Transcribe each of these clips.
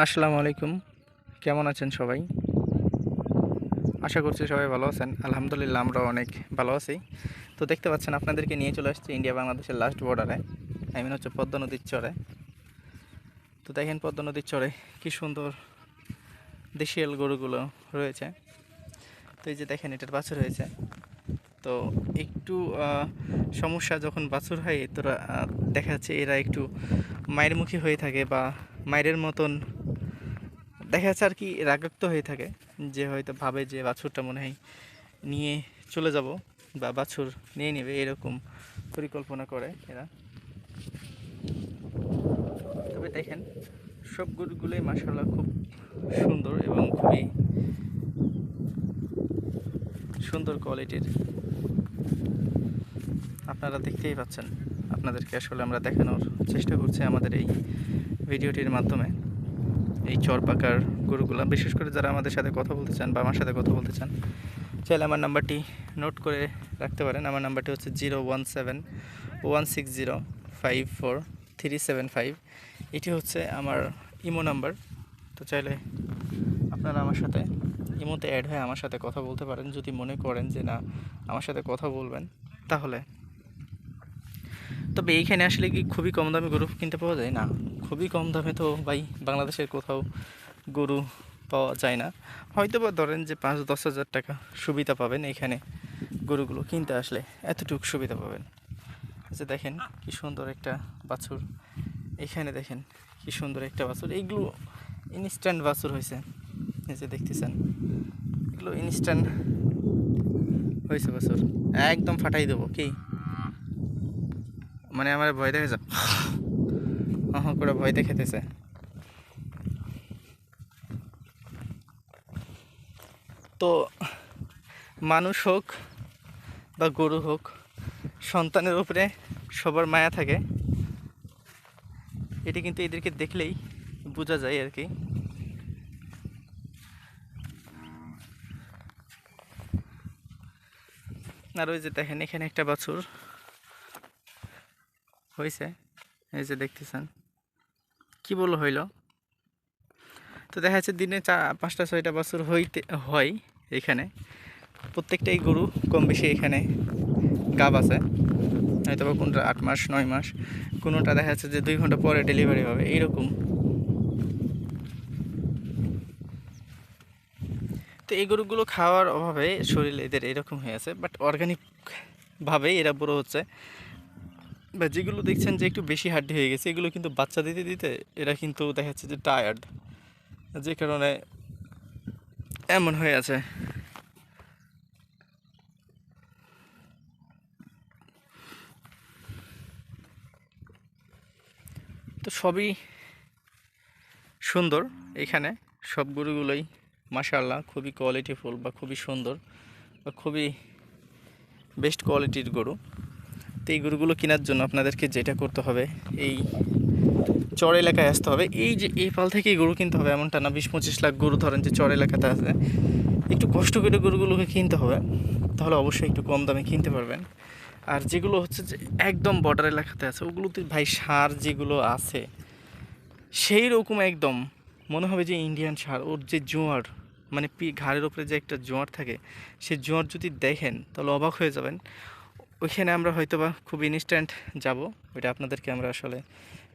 আসসালামু আলাইকুম। কেমন আছেন সবাই? আশা করছি সবাই ভালো আছেন। আলহামদুলিল্লাহ আমরা অনেক ভালো আছি। তো দেখতে পাচ্ছেন, আপনাদেরকে নিয়ে চলে আসছে ইন্ডিয়া বাংলাদেশের লাস্ট বর্ডারে আই মিন হচ্ছে পদ্মা নদীর চরে। তো দেখেন পদ্মা নদীর চরে কি সুন্দর দেশিয়াল গরুগুলো রয়েছে। তো এই যে দেখেন, এটার বাছুর হয়েছে। তো একটু সমস্যা যখন বাছুর হয়, তোরা দেখা যাচ্ছে এরা একটু মায়ের মুখী হয়ে থাকে বা মায়ের মতন দেখা যাচ্ছে আর কি রাগাক্ত হয়ে থাকে যে হয়তো ভাবে যে বাছুরটা মনে হয় নিয়ে চলে যাব বা বাছুর নিয়ে নেবে, এরকম পরিকল্পনা করে এরা। তবে দেখেন, সব গরুগুলোই মাসাল্লাহ খুব সুন্দর এবং খুবই সুন্দর কোয়ালিটির। আপনারা দেখতেই পাচ্ছেন, আপনাদেরকে আসলে আমরা দেখানোর চেষ্টা করছি আমাদের এই ভিডিওটির মাধ্যমে। এই চর পাকার গরুগুলা। বিশেষ করে যারা আমাদের সাথে কথা বলতে চান বা আমার সাথে কথা বলতে চান, চাইলে আমার নাম্বারটি নোট করে রাখতে পারেন। আমার নাম্বারটি হচ্ছে zero one seven one six zero five four three seven five. এটি হচ্ছে আমার ইমো নাম্বার। তো চাইলে আপনারা আমার সাথে ইমোতে অ্যাড হয়ে আমার সাথে কথা বলতে পারেন। যদি মনে করেন যে না, আমার সাথে কথা বলবেন, তাহলে তবে এইখানে আসলে কি খুবই কম দামে গরু কিনতে পাওয়া যায়? না, খুবই কম দামে তো ভাই বাংলাদেশের কোথাও গরু পাওয়া যায় না। হয়তো বা ধরেন যে পাঁচ দশ হাজার টাকা সুবিধা পাবেন এখানে গরুগুলো কিনতে আসলে, এতটুকু সুবিধা পাবেন। যে দেখেন কি সুন্দর একটা বাছুর। এখানে দেখেন কি সুন্দর একটা বাছুর। এইগুলো ইনস্ট্যান্ট বাছুর হয়েছে। এই যে দেখতেছেন, এগুলো ইনস্ট্যান্ট হয়েছে বাছুর। একদম ফাটাই দেবো, কি? মানে আমার ভয় দেখে যা আহ করে ভয় দেখাতেছে তো মানুষ হোক বা গরু হোক, সন্তানের উপরে সবার মায়া থাকে। এটি কিন্তু এদেরকে দেখলেই বোঝা যায় আর কি। আর ওই যে দেখেন, এখানে একটা বাছুর। হয়েছে এই যে দেখতেছেন। কি বলল হইল? তো দেখা যাচ্ছে দিনে চা, পাঁচটা, ছয়টা বছর হইতে, হয় এখানে। প্রত্যেকটাই গরু কম বেশি এখানে গাব আছে। হয়তো বা কোনটা আট মাস, নয় মাস, কোনোটা দেখা যাচ্ছে যে দুই ঘণ্টা পরে ডেলিভারি হবে, এইরকম। তো এই গরুগুলো খাওয়ার অভাবে শরীরে এদের এরকম হয়ে আছে বাট অর্গানিক ভাবে এরা বড় হচ্ছে। বা যেগুলো দেখছেন যে একটু বেশি হাড্ডি হয়ে গেছে, এগুলো কিন্তু বাচ্চা দিতে দিতে এরা কিন্তু দেখা যাচ্ছে যে টায়ার্ড যে কারণে এমন হয়ে আছে। তো সবই সুন্দর এখানে। সব গরুগুলোই মাশাআল্লাহ খুবই কোয়ালিটিফুল বা খুবই সুন্দর বা খুবই বেস্ট কোয়ালিটির গরু। তো এই গরুগুলো কেনার জন্য আপনাদেরকে যেটা করতে হবে, এই চর এলাকায় আসতে হবে। এই যে, এই পাল থেকেই গরু কিনতে হবে, এমনটা না, বিশ পঁচিশ লাখ গরু ধরেন যে চর এলাকাতে আছে। একটু কষ্ট করে গরুগুলোকে কিনতে হবে, তাহলে অবশ্যই একটু কম দামে কিনতে পারবেন। আর যেগুলো হচ্ছে যে, একদম বর্ডার এলাকাতে আছে, ওগুলোতে ভাই সার যেগুলো আছে, সেই রকম একদম, মনে হবে যে ইন্ডিয়ান সার। ওর যে জোয়ার মানে পি, ঘাড়ের ওপরে যে একটা জোয়ার থাকে, সে জোয়ার যদি দেখেন, তাহলে অবাক হয়ে যাবেন। ওইখানে আমরা হয়তো বা খুব ইনস্ট্যান্ট যাব। ওইটা আপনাদেরকে আমরা আসলে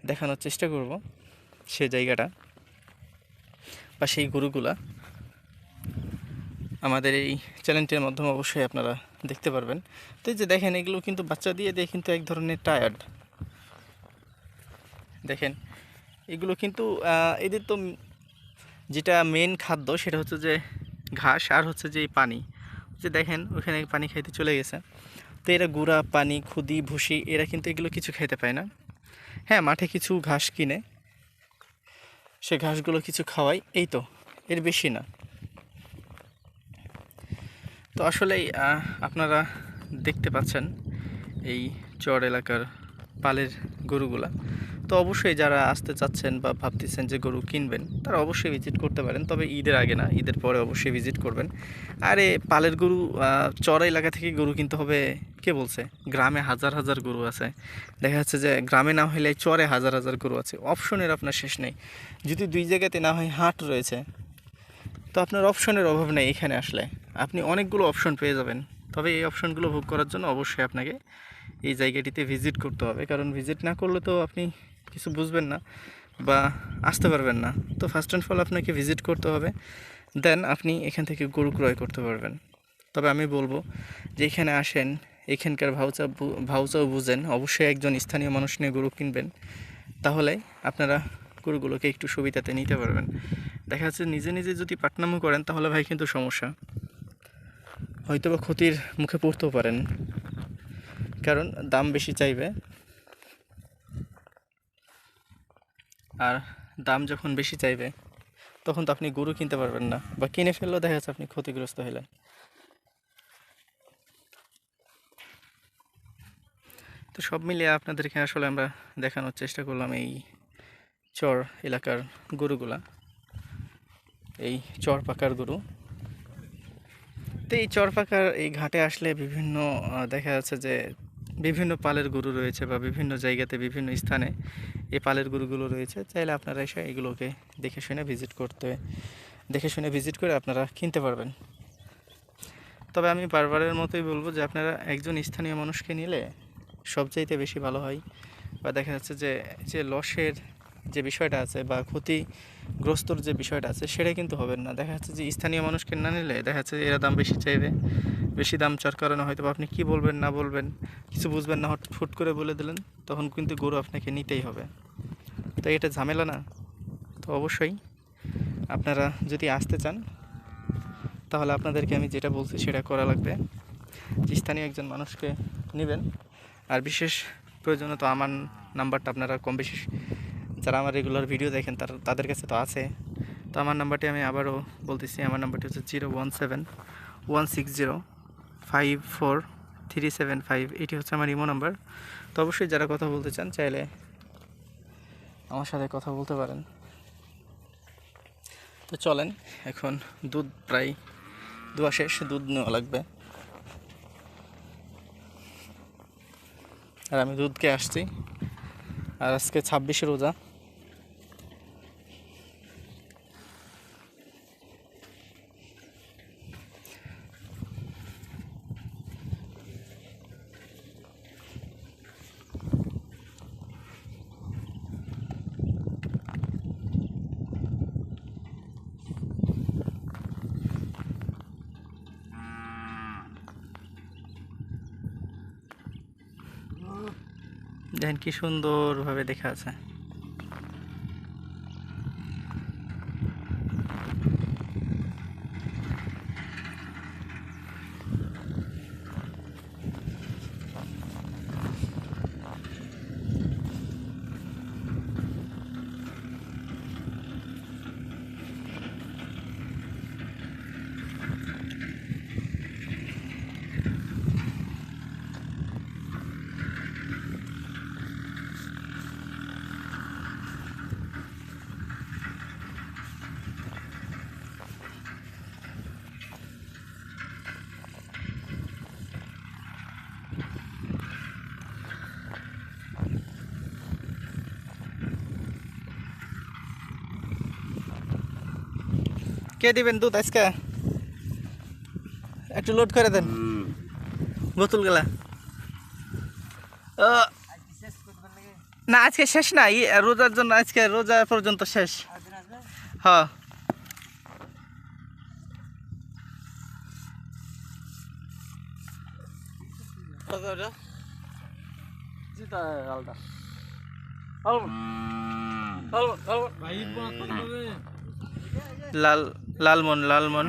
দেখানোর চেষ্টা করব সে জায়গাটা বা সেই গরুগুলা। আমাদের এই চ্যানেলটির মাধ্যমে অবশ্যই আপনারা দেখতে পারবেন। তো যে দেখেন, এগুলো কিন্তু বাচ্চা দিয়ে দিয়ে কিন্তু এক ধরনের টায়ার্ড দেখেন, এগুলো কিন্তু এদের তো যেটা মেন খাদ্য সেটা হচ্ছে যে ঘাস আর হচ্ছে যে পানি। যে দেখেন ওখানে পানি খাইতে চলে গেছে। তো এরা গুঁড়া, পানি, খুদি, ভুসি, এরা কিন্তু এগুলো কিছু খেতে পায় না। হ্যাঁ মাঠে কিছু ঘাস কিনে, সে ঘাসগুলো কিছু খাওয়াই। এই তো, এর বেশি না। তো আসলেই আপনারা দেখতে পাচ্ছেন এই চর এলাকার পালের গরুগুলা। তো অবশ্যই যারা আসতে চাচ্ছেন বা ভাবতেছেন যে গরু কিনবেন, তারা অবশ্যই ভিজিট করতে পারেন। তবে ঈদের আগে না, ঈদের পরে অবশ্যই ভিজিট করবেন। আরে, পালের গরু চর এলাকা থেকে গরু কিনতে হবে কে বলছে? গ্রামে হাজার হাজার গরু আছে। দেখা যাচ্ছে যে গ্রামে না হলে চরে হাজার হাজার গরু আছে। অপশনের আপনার শেষ নেই। যদি দুই জায়গাতে না হয় হাট রয়েছে, তো আপনার অপশনের অভাব নেই এখানে আসলে। আপনি অনেকগুলো অপশন পেয়ে যাবেন। তবে এই অপশনগুলো ভোগ করার জন্য অবশ্যই আপনাকে এই জায়গাটিতে ভিজিট করতে হবে। কারণ ভিজিট না করলে তো আপনি কিছু বুঝবেন না বা আসতে পারবেন না। তো ফার্স্ট অ্যান্ড ফল আপনাকে ভিজিট করতে হবে। দেন আপনি এখান থেকে গরু ক্রয় করতে পারবেন। তবে আমি বলব যে এখানে আসেন, এখানকার ভাউচা ভাউচাও বুঝেন, অবশ্যই একজন স্থানীয় মানুষ নিয়ে গরু কিনবেন। তাহলে আপনারা গরুগুলোকে একটু সুবিধাতে নিতে পারবেন। দেখা যাচ্ছে নিজে নিজে যদি পাটনামো করেন, তাহলে ভাই কিন্তু সমস্যা। হয়তো বা ক্ষতির মুখে পড়তেও পারেন। কারণ দাম বেশি চাইবে। আর দাম যখন বেশি চাইবে, তখন তো আপনি গরু কিনতে পারবেন না বা কিনে ফেললেও দেখা যাচ্ছে আপনি ক্ষতিগ্রস্ত হলেন তো সব মিলিয়ে আপনাদেরকে আসলে আমরা দেখানোর চেষ্টা করলাম এই চর এলাকার গরুগুলা। এই চর পাকার গরু। তো এই চর পাকার এই ঘাটে আসলে বিভিন্ন দেখা যাচ্ছে যে বিভিন্ন পালের গরু রয়েছে বা বিভিন্ন জায়গাতে, বিভিন্ন স্থানে এই পালের গরুগুলো রয়েছে। চাইলে আপনারা এসে এগুলোকে দেখে শুনে ভিজিট করতে, দেখে শুনে ভিজিট করে আপনারা কিনতে পারবেন। তবে আমি বারবারের মতোই বলব যে আপনারা একজন স্থানীয় মানুষকে নিলে সবচাইতে বেশি ভালো হয়। বা দেখা যাচ্ছে যে যে লসের যে বিষয়টা আছে বা ক্ষতিগ্রস্তর যে বিষয়টা আছে সেটা কিন্তু হবে না। দেখা যাচ্ছে যে স্থানীয় মানুষকে না নিলে দেখা যাচ্ছে এরা দাম বেশি চাইবে, বেশি দাম চার কারণে হয়তো আপনি কি বলবেন, না বলবেন, কিছু বুঝবেন না হট ফুট করে বলে দিলেন, তখন কিন্তু গরু আপনাকে নিতেই হবে। তো এটা ঝামেলা না। তো অবশ্যই আপনারা যদি আসতে চান, তাহলে আপনাদেরকে আমি যেটা বলছি সেটা করা লাগবে। যে স্থানীয় একজন মানুষকে নেবেন। আর বিশেষ প্রয়োজনে তো আমার নাম্বারটা আপনারা কম বেশি যারা আমার রেগুলার ভিডিও দেখেন, তার, তাদের কাছে তো আছে। তো আমার নাম্বারটি আমি আবারও বলতেছি, আমার নাম্বারটি হচ্ছে zero one seven one six zero five four three seven five এটি হচ্ছে আমার ইমো নাম্বার তো অবশ্যই যারা কথা বলতে চান, চাইলে আমার সাথে কথা বলতে পারেন। তো চলেন, এখন দুধ প্রায় দোয়া শেষ, দুধ নেওয়া লাগবে। আর আমি দুধকে আসছি। আর আজকে ছাব্বিশে রোজা। দেখেন কি সুন্দরভাবে দেখা আছে। কে দিবেন দুধ আজকে? একটু লোড করে দেন। বোতল গেলা ও, না আজকে শেষ না ই- রোজার জন্য আজকে রোজা পর্যন্ত শেষ। হ্যাঁ। লাল লালমন লালমন